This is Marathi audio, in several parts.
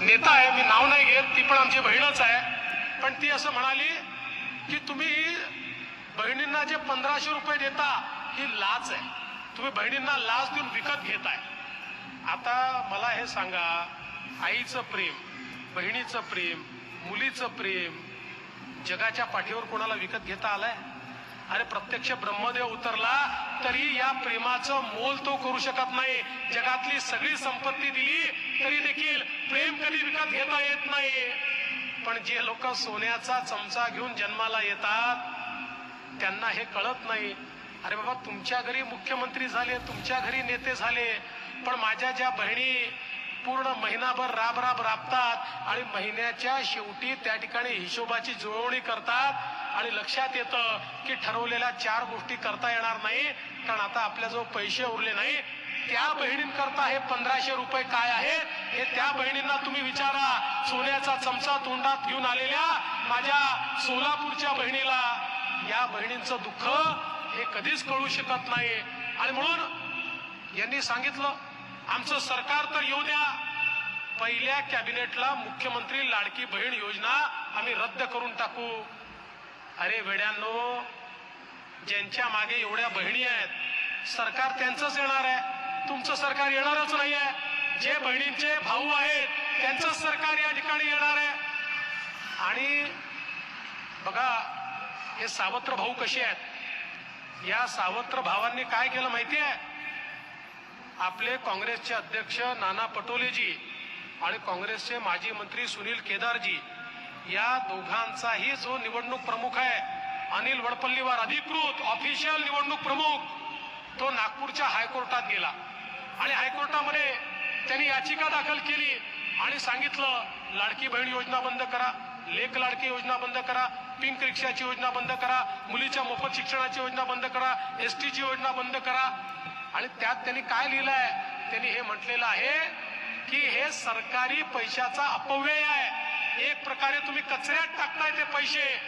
नेता आहे मी नाव नाही घेत ती पण आमची बहीणच आहे. पण ती असं म्हणाली की तुम्ही बहिणींना जे पंधराशे रुपये देता ही लाच आहे. तुम्ही बहिणींना लाच देऊन विकत घेताय. आता मला हे सांगा आईचं प्रेम बहिणीचं प्रेम मुलीचं प्रेम जगाच्या पाठीवर कोणाला विकत घेता आलंय? अरे प्रत्यक्ष ब्रह्मदेव उतरला तरी या प्रेमाचं मोल तो करू शकत नाही. जगातली सगळी संपत्ती दिली तरी देखील प्रेम कधी विकत घेता येत नाही. पण जे लोक सोन्याचा चमचा घेऊन जन्माला येतात त्यांना हे कळत नाही. अरे बाबा तुमच्या घरी मुख्यमंत्री झाले तुमच्या घरी नेते झाले पण माझ्या ज्या बहिणी पूर्ण महिनाभर राब राब राबतात आणि महिन्याच्या शेवटी त्या ठिकाणी हिशोबाची जुळवणी करतात आणि लक्षात येतं की ठरवलेल्या चार गोष्टी करता येणार नाही कारण आता आपल्याजवळ पैसे उरले नाही. त्या बहिणींकरता हे पंधराशे रुपये काय आहेत हे त्या बहिणींना तुम्ही विचारा. सोन्याचा चमचा तोंडात घेऊन आलेल्या माझ्या सोलापूरच्या बहिणीला. या बहिणींचं दुःख हे कधीच कळू शकत नाही. आणि म्हणून यांनी सांगितलं आमचं सरकार तर येऊ द्या. पहिल्या कॅबिनेटला मुख्यमंत्री लाडकी बहीण योजना आम्ही रद्द करून टाकू. अरे वेड्यांनो ज्यांच्या मागे एवढ्या बहिणी आहेत सरकार त्यांचंच येणार आहे. तुमचं सरकार येणारच नाही आहे जे बहिणींचे भाऊ आहेत त्यांचंच सरकार या ठिकाणी येणार आहे. आणि बघा हे सावत्र भाऊ कसे आहेत? या सावत्र भावांनी काय केलं माहिती आहे आपले काँग्रेसचे अध्यक्ष नाना पटोलेजी आणि काँग्रेसचे माजी मंत्री सुनील केदारजी या दोघांचाही जो निवडणूक प्रमुख आहे अनिल वडपल्लीवार अधिकृत ऑफिशियल निवडणूक प्रमुख तो नागपूरच्या हायकोर्टात गेला. आणि हायकोर्टामध्ये त्यांनी याचिका दाखल केली आणि सांगितलं लाडकी बहीण योजना बंद करा लेख लाडकी योजना बंद करा पिंक रिक्षाची योजना बंद करा मुलीच्या मोफत शिक्षणाची योजना बंद करा एस टीची योजना बंद करा. आणि त्यात त्यांनी काय लिहिलंय? त्यांनी हे म्हटलेलं आहे की हे सरकारी पैशाचा अपव्यय आहे. एक प्रकारे तुम्ही कचऱ्यात टाकताय ते पैसे.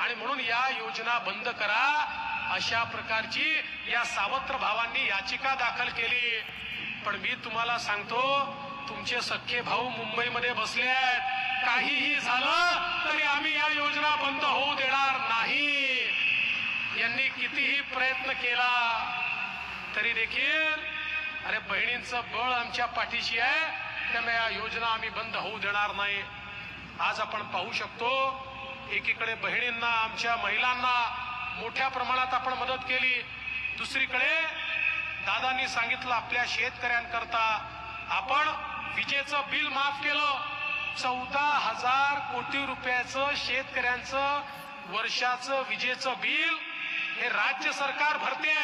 आणि म्हणून या योजना बंद करा. अशा प्रकारची या सावत्र भावांनी याचिका दाखल केली. पण मी तुम्हाला सांगतो तुमचे सख्खे भाऊ मुंबईमध्ये बसले आहेत. काहीही झालं तरी आम्ही या योजना बंद होऊ देणार नाही. यांनी कितीही प्रयत्न केला तरी देखील अरे बहिणींचं बळ आमच्या पाठीशी आहे. त्यामुळे या योजना आम्ही बंद होऊ देणार नाही. आज आपण पाहू शकतो एकीकडे बहिणींना आमच्या महिलांना मोठ्या प्रमाणात आपण मदत केली. दुसरीकडे दादांनी सांगितलं आपल्या शेतकऱ्यांकरता आपण विजेचं बिल माफ केलं. चौदा हजार कोटी रुपयाचं शेतकऱ्यांचं वर्षाचं विजेचं बिल हे राज्य सरकार भरते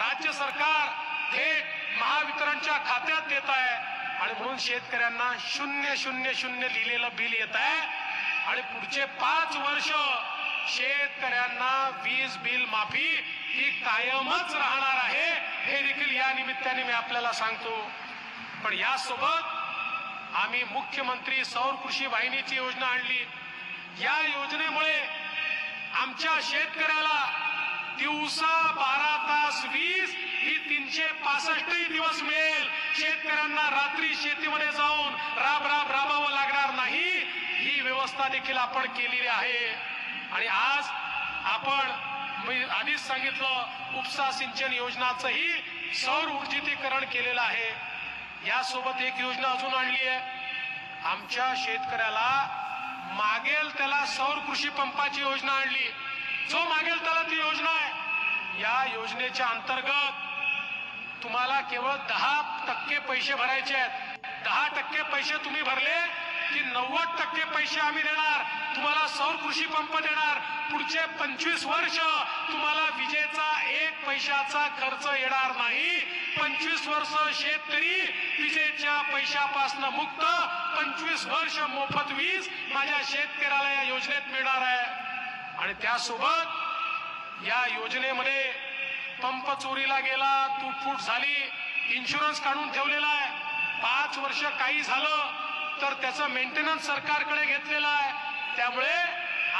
राज्य सरकार थेट महावितरणच्या खात्यात देत आहे. आणि म्हणून शेतकऱ्यांना शून्य शून्य शून्य लिहिलेलं बिल येत आहे. आणि पुढचे पाच वर्ष शेतकऱ्यांना वीज बिल माफी ही कायमच राहणार आहे. हे देखील या निमित्ताने मी आपल्याला सांगतो. पण यासोबत आम्ही मुख्यमंत्री सौर कृषी वाहिनीची योजना आणली. या योजनेमुळे आमच्या शेतकऱ्याला दिवसा बारा तास वीस ही तीनशे पासष्टही दिवस मिळेल. शेतकऱ्यांना रात्री शेतीमध्ये जाऊन राब राब राबावं लागणार नाही. ही व्यवस्था देखील आपण केलेली आहे. आणि आज आपण मी आधीच सांगितलं उपसा सिंचन योजनाचंही सौर ऊर्जितीकरण केलेलं आहे. यासोबत एक योजना अजून आणली आहे. आमच्या शेतकऱ्याला मागेल त्याला सौर कृषी पंपाची योजना आणली. जो मागेल त्याला ती योजना आहे. या योजनेच्या अंतर्गत तुम्हाला केवळ दहा टक्के पैसे भरायचे आहेत. दहा टक्के पैसे तुम्ही भरले की नव्वद टक्के पैसे आम्ही देणार. तुम्हाला सौर कृषी पंप देणार. पुढचे पंचवीस वर्ष तुम्हाला विजेचा एक पैशाचा खर्च येणार नाही. पंचवीस वर्ष शेतकरी विजेच्या पैशापासून मुक्त. पंचवीस वर्ष मोफत वीज माझ्या शेतकऱ्याला या योजनेत मिळणार आहे. आणि त्यासोबत या योजनेमध्ये पंप चोरीला गेला तुटफूट झाली इन्शुरन्स काढून ठेवलेला आहे. पाच वर्ष काही झालं तर त्याचं मेंटेनन्स सरकारकडे घेतलेलं आहे. त्यामुळे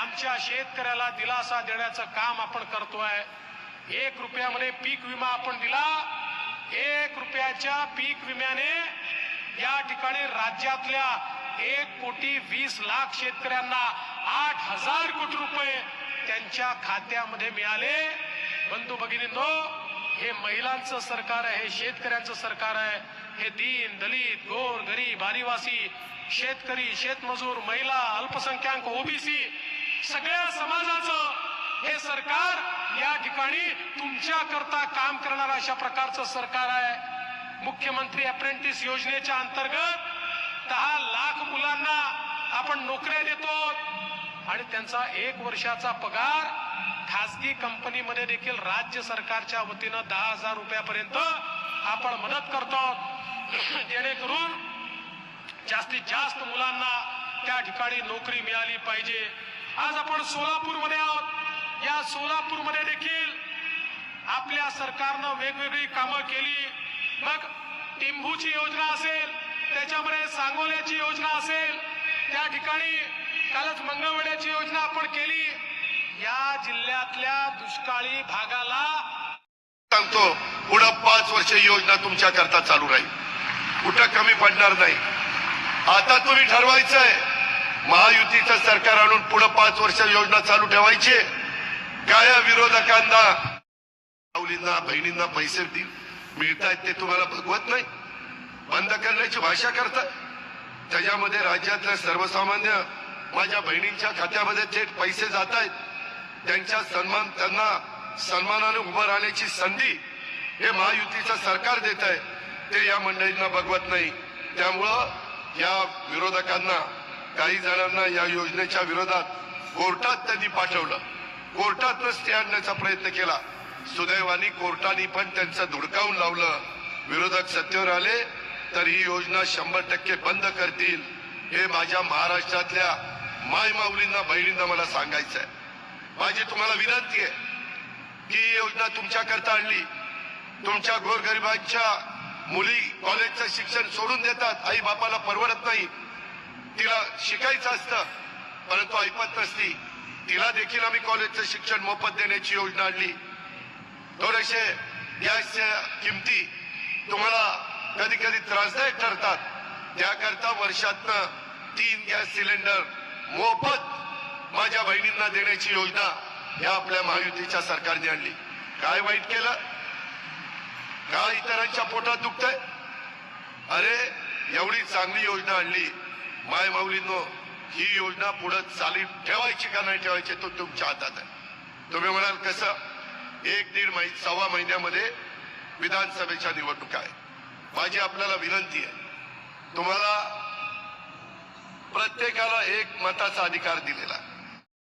आमच्या शेतकऱ्याला दिलासा देण्याचं काम आपण करतोय. एक रुपयामध्ये पीक विमा आपण दिला. एक रुपयाच्या पीक विम्याने या ठिकाणी राज्यातल्या एक कोटी वीस लाख शेतकऱ्यांना आठ हजार कोटी रुपये त्यांच्या खात्यामध्ये मिळाले. बंधू भगिनींनो हे महिलांचं सरकार आहे हे शेतकऱ्यांचं सरकार आहे. हे दीन दलित गोर गरीब आदिवासी शेतकरी शेतमजूर महिला अल्पसंख्याक ओबीसी सगळ्या समाजाचं हे सरकार या ठिकाणी तुमच्या करता काम करणारं अशा प्रकारचं सरकार आहे. मुख्यमंत्री अप्रेंटिस योजनेच्या अंतर्गत दहा लाख मुलांना आपण नोकऱ्या देतो. त्यांचा एक वर्षाचा पगार खासगी कंपनीमध्ये देखील राज्य सरकारच्या वतीनं दहा हजार रुपयापर्यंत आपण मदत करतो. जेणेकरून जास्तीत जास्त मुलांना त्या ठिकाणी नोकरी मिळाली पाहिजे. आज आपण सोलापूरमध्ये आहोत. या सोलापूरमध्ये देखील आपल्या सरकारनं वेगवेगळी कामं केली. मग टिंबूची योजना असेल त्याच्यामध्ये सांगोल्याची योजना असेल त्या ठिकाणी कालच मंगळवेड्याची योजना आपण केली. या जिल्ह्यातल्या दुष्काळी भागाला सांगतो पुढं पाच वर्ष योजना तुमच्या करता चालू राहील. कुठं कमी पडणार नाही. आता तुम्ही ठरवायचंय. महायुतीचं सरकार आणून पुढं पाच वर्ष योजना चालू ठेवायची. काय विरोधकांना माऊलींना बहिणींना पैसे देईल मिळतायत ते तुम्हाला भगवत नाही. बंद करण्याची भाषा करतात. त्याच्यामध्ये राज्यातल्या सर्वसामान्य माझ्या बहिणींच्या खात्यामध्ये थेट पैसे जात आहेत त्यांच्या सन्मान त्यांना सन्मानाने उभं राहण्याची संधी हे महायुतीचं सरकार देत आहे ते या मंडळींना बघवत नाही. त्यामुळं या विरोधकांना काही जणांना या योजनेच्या विरोधात कोर्टात त्यांनी पाठवलं. कोर्टातनं स्टे आणण्याचा प्रयत्न केला. सुदैवानी कोर्टाने पण त्यांचं धुडकावून लावलं. विरोधक सत्तेवर आले तर ही योजना शंभर टक्के बंद करतील. हे माझ्या महाराष्ट्रातल्या माय माऊलींना बहिणींना मला सांगायचं आहे माझी तुम्हाला विनंती आहे की ही योजना तुमच्याकरता आणली. तुमच्या गोरगरिबांच्या मुली कॉलेजचं शिक्षण सोडून देतात. आई बापाला परवडत नाही. तिला शिकायचं असतं परंतु ऐपत नसती. तिला देखील आम्ही कॉलेजचं शिक्षण मोफत देण्याची योजना आणली. थोडेसे गॅसच्या किमती तुम्हाला कधी कधी त्रासदायक ठरतात. त्याकरता वर्षातनं तीन गॅस सिलेंडर मोफत माझ्या बहिणींना देण्याची योजना या आपल्या महायुतीच्या सरकारने आणली. काय वाईट केलं? का इतरांच्या पोटात दुखतंय. अरे एवढी चांगली योजना आणली. माय माऊलींनो ही योजना पुढे चाली ठेवायची का नाही ठेवायची तो तुमच्या हातात आहे. तुम्ही म्हणाल कसं? एक दीड महिन सव्वा महिन्यामध्ये विधानसभेच्या निवडणुका आहे माझी आपल्याला विनंती आहे. तुम्हाला प्रत्येकाला एक मताचा अधिकार दिलेला